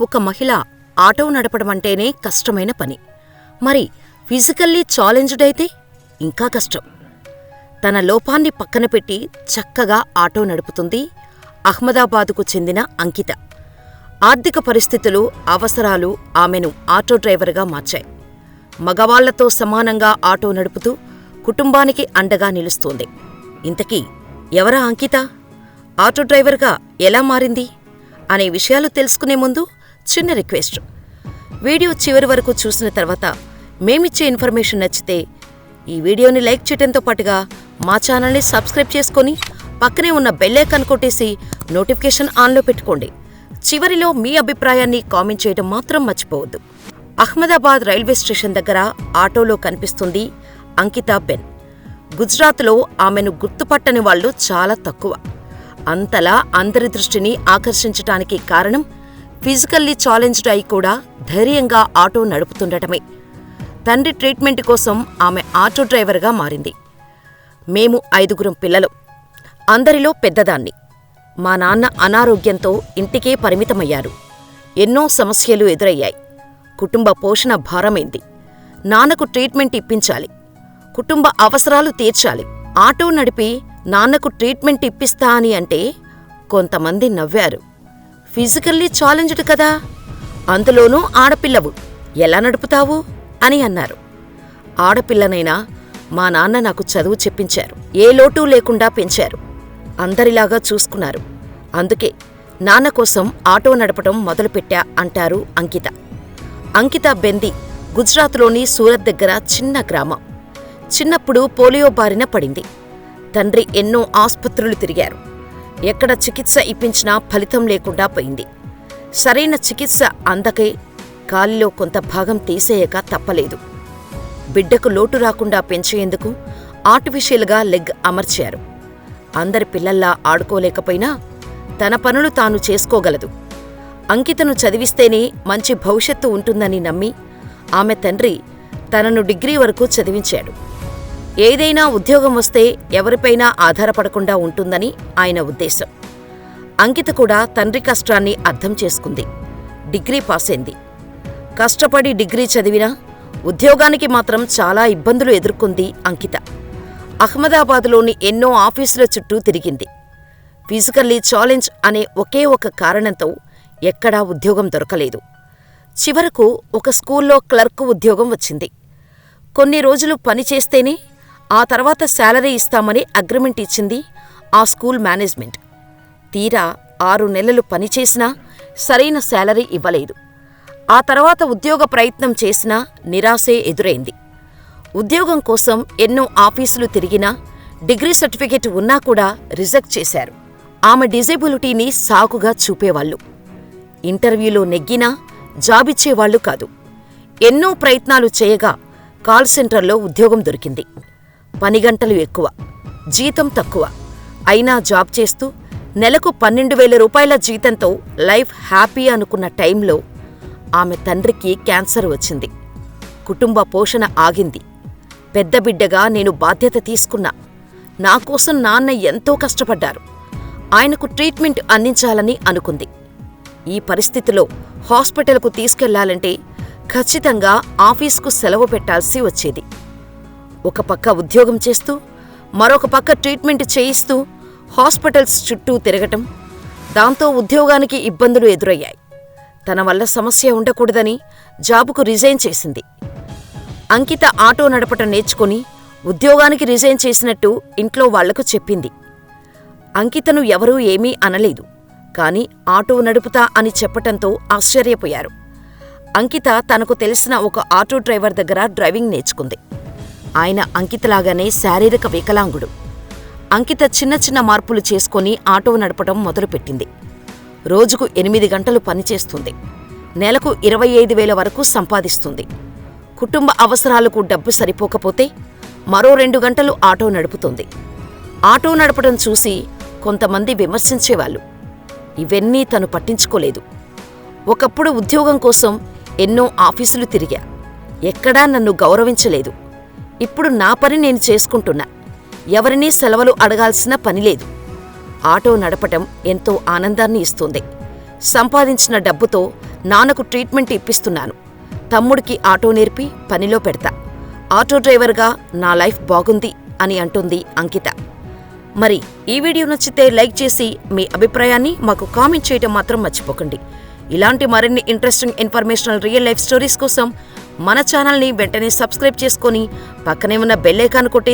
ఒక మహిళ ఆటో నడపడమంటేనే కష్టమైన పని. మరి ఫిజికల్లీ ఛాలెంజ్డ్ అయితే ఇంకా కష్టం. తన లోపాన్ని పక్కన పెట్టి చక్కగా ఆటో నడుపుతుంది అహ్మదాబాదుకు చెందిన అంకిత. ఆర్థిక పరిస్థితులు అవసరాలు ఆమెను ఆటో డ్రైవర్గా మార్చాయి. మగవాళ్ళతో సమానంగా ఆటో నడుపుతూ కుటుంబానికి అండగా నిలుస్తోంది. ఇంతకీ ఎవరా అంకిత? ఆటో డ్రైవర్గా ఎలా మారింది? అనే విషయాలు తెలుసుకునే ముందు చిన్న రిక్వెస్ట్. వీడియో చివరి వరకు చూసిన తర్వాత మేమిచ్చే ఇన్ఫర్మేషన్ నచ్చితే ఈ వీడియోని లైక్ చేయడంతో పాటుగా మా ఛానల్ని సబ్స్క్రైబ్ చేసుకొని పక్కనే ఉన్న బెల్ కొట్టేసి నోటిఫికేషన్ ఆన్లో పెట్టుకోండి. చివరిలో మీ అభిప్రాయాన్ని కామెంట్ చేయడం మాత్రం మర్చిపోవద్దు. అహ్మదాబాద్ రైల్వే స్టేషన్ దగ్గర ఆటోలో కనిపిస్తుంది అంకితా బెన్. గుజరాత్లో ఆమెను గుర్తుపట్టని వాళ్ళు చాలా తక్కువ. అంతలా అందరి దృష్టిని ఆకర్షించటానికి కారణం ఫిజికల్లీ ఛాలెంజ్డ్ అయి కూడా ధైర్యంగా ఆటో నడుపుతుండటమే. తండ్రి ట్రీట్మెంట్ కోసం ఆమె ఆటో డ్రైవర్గా మారింది. మేము ఐదుగురం పిల్లలు. అందరిలో పెద్దదాన్ని. మా నాన్న అనారోగ్యంతో ఇంటికే పరిమితమయ్యారు. ఎన్నో సమస్యలు ఎదురయ్యాయి. కుటుంబ పోషణ భారమైంది. నాన్నకు ట్రీట్మెంట్ ఇప్పించాలి. కుటుంబ అవసరాలు తీర్చాలి. ఆటో నడిపి నాన్నకు ట్రీట్మెంట్ ఇప్పిస్తా అని అంటే కొంతమంది నవ్వారు. ఫిజికల్లీ ఛాలెంజ్డ్ కదా. అందులోనూ ఆడపిల్లవు. ఎలా నడుపుతావు? అని అన్నారు. ఆడపిల్లనైనా మా నాన్న నాకు చదువు చెప్పించారు. ఏ లోటు లేకుండా పెంచారు. అందరిలాగా చూసుకున్నారు. అందుకే నాన్న కోసం ఆటో నడపటం మొదలుపెట్టా అంటారు అంకిత. అంకిత బెంది గుజరాత్లోని సూరత్ దగ్గర చిన్న గ్రామం. చిన్నప్పుడు పోలియో బారిన పడింది. తండ్రి ఎన్నో ఆసుపత్రులు తిరిగారు. ఎక్కడ చికిత్స ఇప్పించినా ఫలితం లేకుండా పోయింది. సరైన చికిత్స అందకే కాలిలో కొంత భాగం తీసేయక తప్పలేదు. బిడ్డకు లోటు రాకుండా పెంచేందుకు ఆర్టిఫిషియల్గా లెగ్ అమర్చారు. అందరి పిల్లల్లా ఆడుకోలేకపోయినా తన పనులు తాను చేసుకోగలదు. అంకితను చదివిస్తేనే మంచి భవిష్యత్తు ఉంటుందని నమ్మి ఆమె తండ్రి తనను డిగ్రీ వరకు చదివించాడు. ఏదైనా ఉద్యోగం వస్తే ఎవరిపైనా ఆధారపడకుండా ఉంటుందని ఆయన ఉద్దేశం. అంకిత కూడా తండ్రి కష్టాన్ని అర్థం చేసుకుంది. డిగ్రీ పాసైంది కష్టపడి డిగ్రీ చదివినా ఉద్యోగానికి మాత్రం చాలా ఇబ్బందులు ఎదుర్కొంది అంకిత. అహ్మదాబాద్లోని ఎన్నో ఆఫీసుల చుట్టూ తిరిగింది. ఫిజికల్లీ ఛాలెంజ్ అనే ఒకే ఒక కారణంతో ఎక్కడా ఉద్యోగం దొరకలేదు. చివరకు ఒక స్కూల్లో క్లర్క్ ఉద్యోగం వచ్చింది. కొన్ని రోజులు పనిచేస్తేనే ఆ తర్వాత శాలరీ ఇస్తామని అగ్రిమెంట్ ఇచ్చింది ఆ స్కూల్ మేనేజ్మెంట్. తీరా ఆరు నెలలు పనిచేసినా సరైన శాలరీ ఇవ్వలేదు. ఆ తర్వాత ఉద్యోగ ప్రయత్నం చేసినా నిరాశే ఎదురైంది. ఉద్యోగం కోసం ఎన్నో ఆఫీసులు తిరిగినా డిగ్రీ సర్టిఫికెట్ ఉన్నా కూడా రిజెక్ట్ చేశారు. ఆమె డిజేబిలిటీని సాకుగా చూపేవాళ్ళు. ఇంటర్వ్యూలో నెగ్గినా జాబిచ్చేవాళ్ళు కాదు. ఎన్నో ప్రయత్నాలు చేయగా కాల్ సెంటర్లో ఉద్యోగం దొరికింది. పని గంటలు ఎక్కువ జీతం తక్కువ. అయినా జాబ్ చేస్తూ నెలకు పన్నెండు వేల రూపాయల జీతంతో లైఫ్ హ్యాపీ అనుకున్న టైంలో ఆమె తండ్రికి క్యాన్సర్ వచ్చింది. కుటుంబ పోషణ ఆగింది. పెద్ద బిడ్డగా నేను బాధ్యత తీసుకున్నా నా కోసం నాన్న ఎంతో కష్టపడ్డారు. ఆయనకు ట్రీట్మెంట్ అందించాలని అనుకుంది. ఈ పరిస్థితిలో హాస్పిటల్కు తీసుకెళ్ళాలంటే ఖచ్చితంగా ఆఫీసుకు సెలవు పెట్టాల్సి వచ్చేది. ఒక పక్క ఉద్యోగం చేస్తూ మరొక పక్క ట్రీట్మెంట్ చేయిస్తూ హాస్పిటల్స్ చుట్టూ తిరగటం దాంతో ఉద్యోగానికి ఇబ్బందులు ఎదురయ్యాయి. తన వల్ల సమస్య ఉండకూడదని జాబుకు రిజైన్ చేసింది. అంకిత ఆటో నడపటం నేర్చుకుని ఉద్యోగానికి రిజైన్ చేసినట్టు ఇంట్లో వాళ్ళకు చెప్పింది. అంకితను ఎవరూ ఏమీ అనలేదు కాని ఆటో నడుపుతా అని చెప్పటంతో ఆశ్చర్యపోయారు. అంకిత తనకు తెలిసిన ఒక ఆటో డ్రైవర్ దగ్గర డ్రైవింగ్ నేర్చుకుంది. ఆయన అంకితలాగానే శారీరక వికలాంగుడు. అంకిత చిన్న చిన్న మార్పులు చేసుకుని ఆటో నడపటం మొదలుపెట్టింది. రోజుకు ఎనిమిది గంటలు పనిచేస్తుంది నెలకు ఇరవై ఐదు వేల వరకు సంపాదిస్తుంది. కుటుంబ అవసరాలకు డబ్బు సరిపోకపోతే మరో రెండు గంటలు ఆటో నడుపుతుంది. ఆటో నడపడం చూసి కొంతమంది విమర్శించేవాళ్ళు. ఇవన్నీ తను పట్టించుకోలేదు. ఒకప్పుడు ఉద్యోగం కోసం ఎన్నో ఆఫీసులు తిరిగా. ఎక్కడా నన్ను గౌరవించలేదు. ఇప్పుడు నా పని నేను చేసుకుంటున్నా. ఎవరినీ సెలవులు అడగాల్సిన పని లేదు. ఆటో నడపటం ఎంతో ఆనందాన్ని ఇస్తుంది. సంపాదించిన డబ్బుతో నాన్నకు ట్రీట్మెంట్ ఇప్పిస్తున్నాను. తమ్ముడికి ఆటో నేర్పి పనిలో పెడతా. ఆటో డ్రైవర్గా నా లైఫ్ బాగుంది అని అంటుంది అంకిత. మరి ఈ వీడియో నచ్చితే లైక్ చేసి మీ అభిప్రాయాన్ని మాకు కామెంట్ చేయటం మాత్రం మర్చిపోకండి. ఇలాంటి మరిన్ని interesting informational real life stories కోసం మన ఛానల్ని వెంటనే సబ్స్క్రైబ్ చేసుకొని పక్కనే ఉన్న బెల్ ఐకాన్ కొట్టి